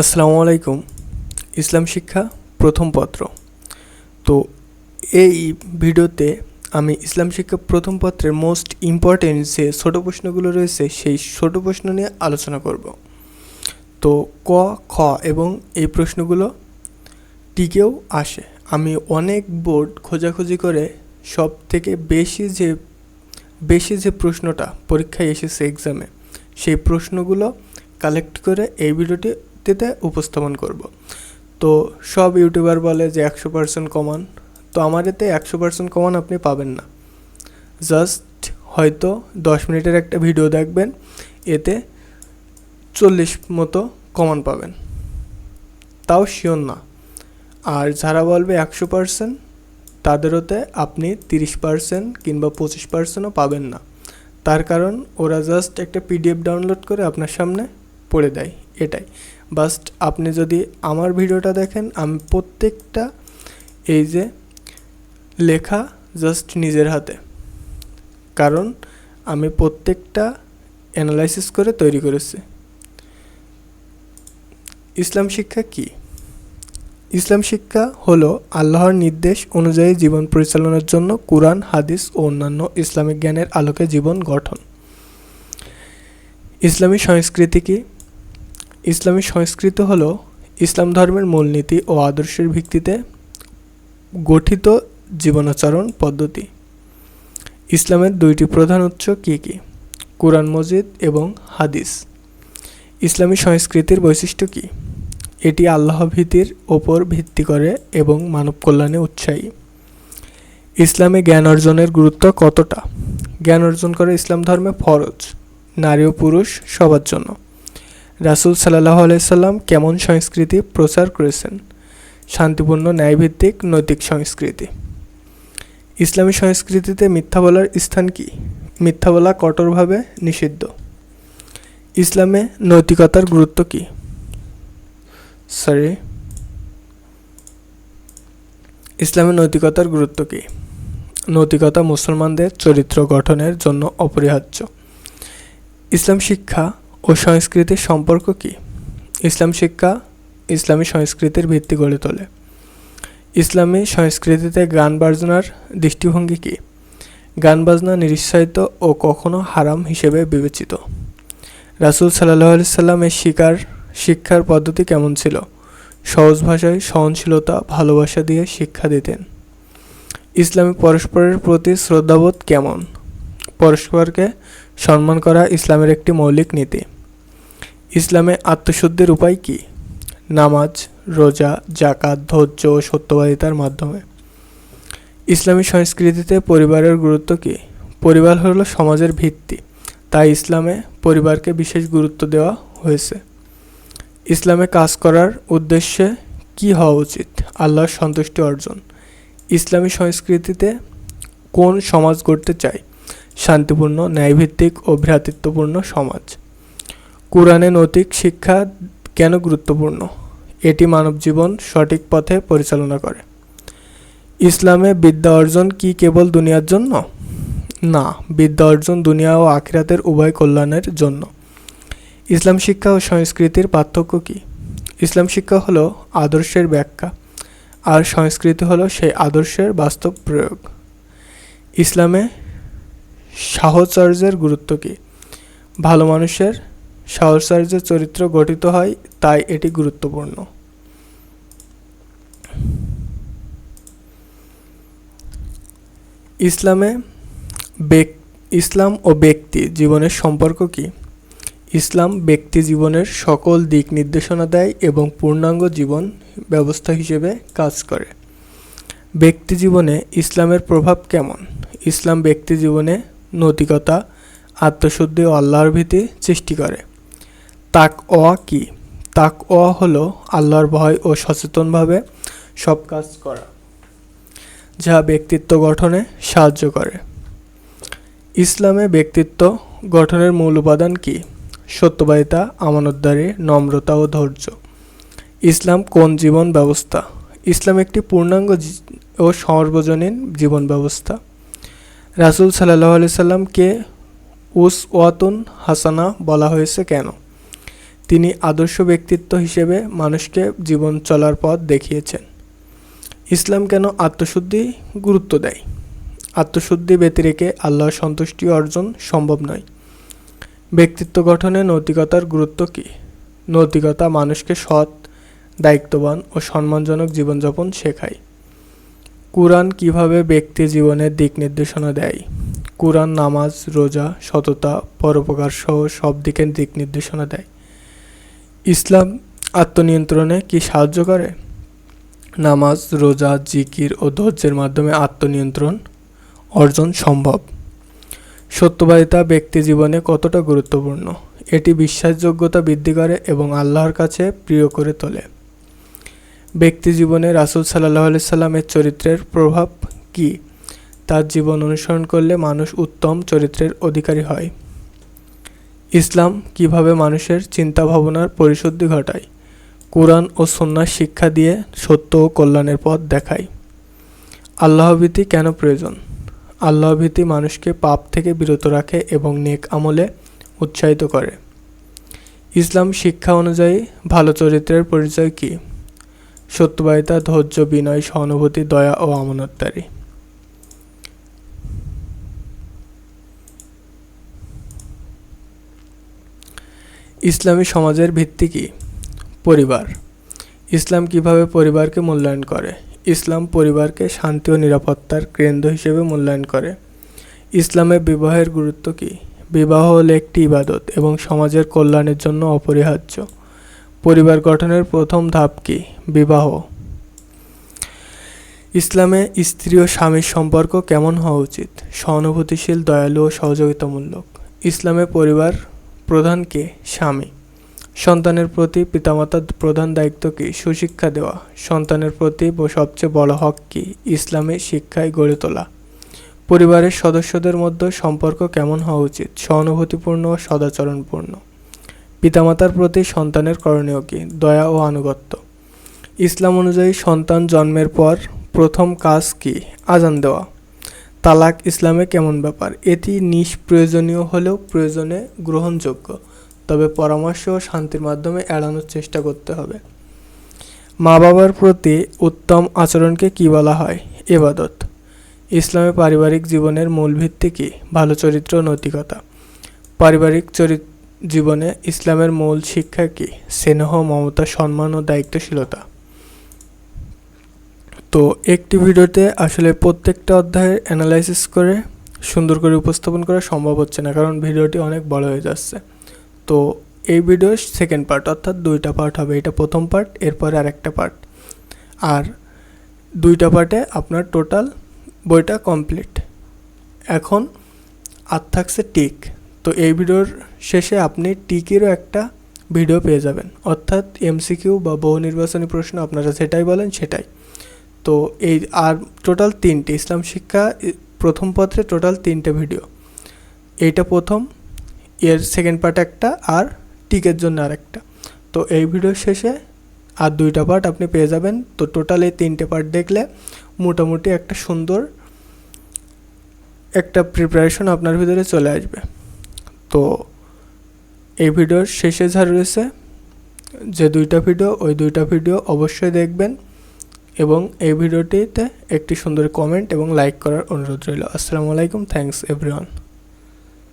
আসসালামু আলাইকুম। ইসলাম শিক্ষা প্রথম পত্র। তো এই ভিডিওতে আমি ইসলাম শিক্ষা প্রথম পত্রের মোস্ট ইম্পর্টেন্ট যে ছোটো প্রশ্নগুলো রয়েছে, সেই ছোটো প্রশ্ন নিয়ে আলোচনা করব। তো ক, খ এবং এই প্রশ্নগুলো টিকেও আসে। আমি অনেক বোর্ড খোঁজাখুঁজি করে সব থেকে বেশি যে বেশি যে প্রশ্নটা পরীক্ষায় এসেছে এক্সামে সেই প্রশ্নগুলো কালেক্ট করে এই ভিডিওটিতে উপস্থাপন করব। তো সব ইউটিউবার বলে যে একশো পার্সেন্ট কমান তো আমার এতে একশো পার্সেন্ট কমান আপনি পাবেন না। জাস্ট হয়তো দশ মিনিটের একটা ভিডিও দেখবেন, এতে চল্লিশ মতো কমান পাবেন। তাও শিওর না। আর যারা বলবে একশো পার্সেন্ট তাদেরওতে আপনি তিরিশ পার্সেন্ট কিংবা পঁচিশ পার্সেন্টও পাবেন না। তার কারণ ওরা জাস্ট একটা পিডিএফ ডাউনলোড করে আপনার সামনে পড়ে দেয়, এটাই। বাস্ট আপনি যদি আমার ভিডিওটা দেখেন, আমি প্রত্যেকটা এই যে লেখা জাস্ট নিজের হাতে। কারণ আমি প্রত্যেকটা অ্যানালাইসিস করে তৈরি করেছি। ইসলাম শিক্ষা কী? ইসলাম শিক্ষা হলো আল্লাহর নির্দেশ অনুযায়ী জীবন পরিচালনার জন্য কোরআন, হাদিস ও অন্যান্য ইসলামিক জ্ঞানের আলোকে জীবন গঠন। ইসলামী সংস্কৃতি কি? ইসলামী সংস্কৃতি হলো ইসলাম ধর্মের মূলনীতি ও আদর্শের ভিত্তিতে গঠিত জীবনাচরণ পদ্ধতি। ইসলামের দুইটি প্রধান উৎস কী কী? কোরআন মজিদ এবং হাদিস। ইসলামী সংস্কৃতির বৈশিষ্ট্য কী? এটি আল্লাহ ভীতির ওপর ভিত্তি করে এবং মানব কল্যাণে উৎসাহী। ইসলামে জ্ঞান অর্জনের গুরুত্ব কতটা? জ্ঞান অর্জন করে ইসলাম ধর্মে ফরজ, নারী ও পুরুষ সবার জন্য। রাসুল সাল্লাহ আলাইসাল্লাম কেমন সংস্কৃতি প্রচার করেছেন? শান্তিপূর্ণ, ন্যায়ভিত্তিক, নৈতিক সংস্কৃতি। ইসলামী সংস্কৃতিতে মিথ্যা বলার স্থান কি? মিথ্যা বলা কঠোরভাবে নিষিদ্ধ। ইসলামে নৈতিকতার গুরুত্ব কি? সরি ইসলামের নৈতিকতার গুরুত্ব কি? নৈতিকতা মুসলমানদের চরিত্র গঠনের জন্য অপরিহার্য। ইসলাম শিক্ষা ও সংস্কৃতির সম্পর্ক কী? ইসলাম শিক্ষা, ইসলামী সংস্কৃতির ভিত্তি গড়ে তোলে। ইসলামী সংস্কৃতিতে গান বাজনার দৃষ্টিভঙ্গি কী? গান বাজনা নিরুৎসাহিত ও কখনো হারাম হিসেবে বিবেচিত। রাসুল সাল্লাহ সাল্লামের শিকার, শিক্ষার পদ্ধতি কেমন ছিল? সহজ ভাষায় সহনশীলতা, ভালোবাসা দিয়ে শিক্ষা দিতেন। ইসলামী পরস্পরের প্রতি শ্রদ্ধাবোধ কেমন? পরস্পরকে সম্মান করা ইসলামের একটি মৌলিক নীতি। ইসলামে আত্মশুদ্ধির উপায় কী? নামাজ, রোজা জাকাত ধৈর্য ও সত্যবাদিতার মাধ্যমে। ইসলামী সংস্কৃতিতে পরিবারের গুরুত্ব কী? পরিবার হলো সমাজের ভিত্তি, তাই ইসলামে পরিবারকে বিশেষ গুরুত্ব দেওয়া হয়েছে। ইসলামে কাজ করার উদ্দেশ্যে কি হওয়া উচিত? আল্লাহর সন্তুষ্টি অর্জন। ইসলামী সংস্কৃতিতে কোন সমাজ গড়তে চায়? শান্তিপূর্ণ, ন্যায়ভিত্তিক ও ভ্রাতৃত্বপূর্ণ সমাজ। কোরআনে নৈতিক শিক্ষা কেন গুরুত্বপূর্ণ? এটি মানব জীবন সঠিক পথে পরিচালনা করে। ইসলামে বিদ্যা অর্জন কি কেবল দুনিয়ার জন্য? না, বিদ্যা অর্জন দুনিয়া ও আখিরাতের উভয় কল্যাণের জন্য। ইসলাম শিক্ষা ও সংস্কৃতির পার্থক্য কী? ইসলাম শিক্ষা হলো আদর্শের ব্যাখ্যা, আর সংস্কৃতি হলো সেই আদর্শের বাস্তব প্রয়োগ। ইসলামে সাহচর্যের গুরুত্ব কী? ভালো মানুষের সাহচর্যের চরিত্র গঠিত হয়, তাই এটি গুরুত্বপূর্ণ। ইসলামে ইসলাম ও ব্যক্তি জীবনের সম্পর্ক কী? ইসলাম ব্যক্তি জীবনের সকল দিক নির্দেশনা দেয় এবং পূর্ণাঙ্গ জীবন ব্যবস্থা হিসেবে কাজ করে। ব্যক্তি জীবনে ইসলামের প্রভাব কেমন? ইসলাম ব্যক্তি জীবনে নৈতিকতা, আত্মশুদ্ধি ও আল্লাহর ভীতি সৃষ্টি করে। তাক অয়া কি? তাক অয়া হলো আল্লাহর ভয় ও সচেতনভাবে সব কাজ করা, যা ব্যক্তিত্ব গঠনে সাহায্য করে। ইসলামে ব্যক্তিত্ব গঠনের মূল উপাদান কী? সত্যবাদিতা, আমানতদারি, নম্রতা ও ধৈর্য। ইসলাম কোন জীবন ব্যবস্থা? ইসলাম একটি পূর্ণাঙ্গ ও সর্বজনীন জীবন ব্যবস্থা। রাসুল সাল্লাহ আলি সাল্লামকে উস ওয়াতুন হাসানা বলা হয়েছে কেন? তিনি আদর্শ ব্যক্তিত্ব হিসেবে মানুষকে জীবন চলার পথ দেখিয়েছেন। ইসলাম কেন আত্মশুদ্ধি গুরুত্ব দেয়? আত্মশুদ্ধি ব্যতিরেকে আল্লাহর সন্তুষ্টি অর্জন সম্ভব নয়। ব্যক্তিত্ব গঠনে নৈতিকতার গুরুত্ব কী? নৈতিকতা মানুষকে সৎ, দায়িত্ববান ও সম্মানজনক জীবনযাপন শেখায়। কুরআন কীভাবে ব্যক্তি জীবনের দিক নির্দেশনা দেয়? কুরআন নামাজ, রোজা, সততা, পরোপকার সহ সব দিকের দিক নির্দেশনা দেয়। ইসলাম আত্মনিয়ন্ত্রণে কি সাহায্য করে? নামাজ, রোজা, জিকির ও ধৈর্যের মাধ্যমে আত্মনিয়ন্ত্রণ অর্জন সম্ভব। সত্যবাদিতা ব্যক্তি জীবনে কতটা গুরুত্বপূর্ণ? এটি বিশ্বাসযোগ্যতা বৃদ্ধি করে এবং আল্লাহর কাছে প্রিয় করে তোলে। ব্যক্তি জীবনে রাসুল সাল্লাহ সাল্লামের চরিত্রের প্রভাব কী? তার জীবন অনুসরণ করলে মানুষ উত্তম চরিত্রের অধিকারী হয়। ইসলাম কীভাবে মানুষের চিন্তা ভাবনার পরিশুদ্ধি ঘটায়? কোরআন ও সন্ন্যাস শিক্ষা দিয়ে সত্য ও কল্যাণের পথ দেখায়। আল্লাহভীতি কেন প্রয়োজন? আল্লাহভীতি মানুষকে পাপ থেকে বিরত রাখে এবং নেক আমলে উৎসাহিত করে। ইসলাম শিক্ষা অনুযায়ী ভালো চরিত্রের পরিচয় কী? সত্যবাদিতা, ধৈর্য, বিনয়, সহানুভূতি, দয়া ও আমানতদারি। ইসলামী সমাজের ভিত্তি কী? পরিবার। ইসলাম কীভাবে পরিবারকে মূল্যায়ন করে? ইসলাম পরিবারকে শান্তি ও নিরাপত্তার কেন্দ্র হিসেবে মূল্যায়ন করে। ইসলামে বিবাহের গুরুত্ব কী? বিবাহ হল একটি ইবাদত এবং সমাজের কল্যাণের জন্য অপরিহার্য। পরিবার গঠনের প্রথম ধাপ কী? বিবাহ। ইসলামে স্ত্রী ও স্বামীর সম্পর্ক কেমন হওয়া উচিত? সহানুভূতিশীল, দয়ালু ও সহযোগিতামূলক। ইসলামে পরিবার প্রধান কে স্বামী। সন্তানের প্রতি পিতামাতার প্রধান দায়িত্ব কী সুশিক্ষা দেওয়া। সন্তানের প্রতি সবচেয়ে বড় হক কী? ইসলামে শিক্ষায় গড়ে তোলা। পরিবারের সদস্যদের মধ্যে সম্পর্ক কেমন হওয়া উচিত? সহানুভূতিপূর্ণ ও সদাচরণপূর্ণ? পিতামাতার প্রতি সন্তানের করণীয় কী? দয়া ও আনুগত্য? ইসলাম অনুযায়ী সন্তান জন্মের পর প্রথম কাজ কি? আজান দেওয়া। তালাক ইসলামে কেমন ব্যাপার? এটি নিষ্প্রয়োজনীয় হলেও প্রয়োজনে গ্রহণযোগ্য। তবে পরামর্শ ও শান্তির মাধ্যমে এড়ানোর চেষ্টা করতে হবে। মা বাবার প্রতি উত্তম আচরণকে কি বলা হয়? এবাদত। ইসলামে পারিবারিক জীবনের মূল ভিত্তি কী? ভালো চরিত্র নৈতিকতা। পারিবারিক চরিত্র জীবনে ইসলামের মূল শিক্ষা কী? স্নেহ, মমতা, সম্মান ও দায়িত্বশীলতা। তো একটি ভিডিওতে আসলে প্রত্যেকটা অধ্যায়ের অ্যানালাইসিস করে সুন্দর করে উপস্থাপন করা সম্ভব হচ্ছে না, কারণ ভিডিওটি অনেক বড় হয়ে যাচ্ছে। তো এই ভিডিওর সেকেন্ড পার্ট অর্থাৎ দুইটা পার্ট হবে, এটা প্রথম পার্ট এরপরে আর একটা পার্ট আর দুইটা পার্টে আপনার টোটাল বইটা কমপ্লিট এখন আর থাকছে টিক তো এই ভিডিওর শেষে আপনি টিকেরও একটা ভিডিও পেয়ে যাবেন। অর্থাৎ এমসিকিউ বা বহু নির্বাচনী প্রশ্ন আপনারা যেটাই বলেন সেটাই। তো এই আর টোটাল তিনটে, ইসলাম শিক্ষা প্রথম পত্রে টোটাল তিনটে ভিডিও এইটা প্রথম, এর সেকেন্ড পার্ট একটা আর টিকের জন্য আর একটা তো এই ভিডিওর শেষে আর দুইটা পার্ট আপনি পেয়ে যাবেন। তো টোটাল এই তিনটে পার্ট দেখলে মোটামুটি একটা সুন্দর একটা প্রিপারেশন আপনার ভিতরে চলে আসবে। তো এই ভিডিওর শেষে যা রয়েছে, যে দুইটা ভিডিও ওই দুইটা ভিডিও অবশ্যই দেখবেন। এবং এই ভিডিওটিতে একটি সুন্দর কমেন্ট এবং লাইক করার অনুরোধ রইল। আসসালামু আলাইকুম থ্যাংকস এভরিওয়ান